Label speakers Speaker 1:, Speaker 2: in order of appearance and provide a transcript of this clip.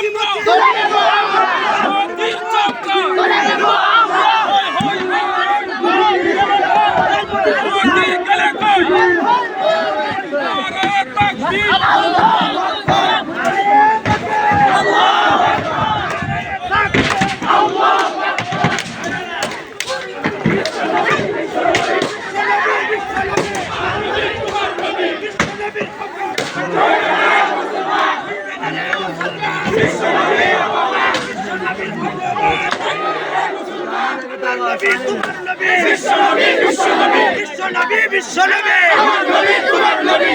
Speaker 1: Don't নবী তোমার নবী বিশ্ব নবী বিশ্ব নবী বিশ্ব নবী বিশ্ব নবী আমার তোমার নবী